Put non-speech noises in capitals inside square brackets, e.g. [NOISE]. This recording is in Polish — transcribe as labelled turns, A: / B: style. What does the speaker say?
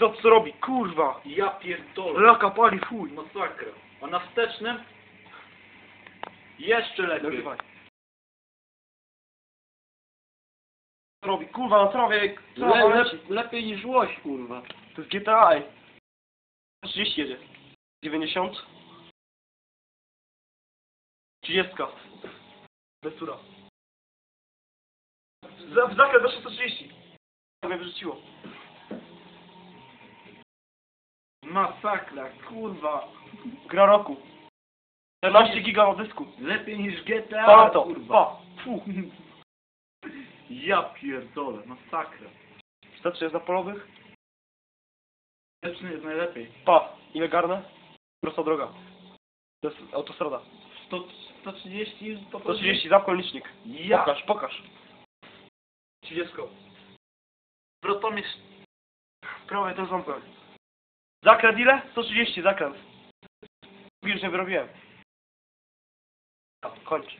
A: Co co robi? Kurwa!
B: Ja pierdolę.
A: Laka pali, fuj!
B: Masakra. A na wstecznym? Jeszcze lepiej.
A: Co robi? Kurwa, na trawie! Trawa
B: Le,
A: leci.
B: lep, lepiej niż łoś, kurwa.
A: To jest GTA. ej. 30 jedzie. 90. 30. Bez tura. Za, w zakręt do 630. To mnie wyrzuciło.
B: Masakra, kurwa.
A: Gra roku. 14 giga dysku.
B: Lepiej niż GTA,
A: Pa to.
B: kurwa.
A: Pa. Fu. [LAUGHS]
B: Ja pierdolę, masakra.
A: Wstecz jest na polowych.
B: Wsteczny jest najlepiej.
A: Pa. Ile garnę? Prosta droga. To jest autostrada.
B: 100, 130 to
A: 130, zapkol licznik.
B: Ja.
A: Pokaż, pokaż.
B: 30. Wrotomierz.
A: Prawie ten ząbek. Zakręt ile? 130, zakręt. Już nie wyrobiłem. Kończ.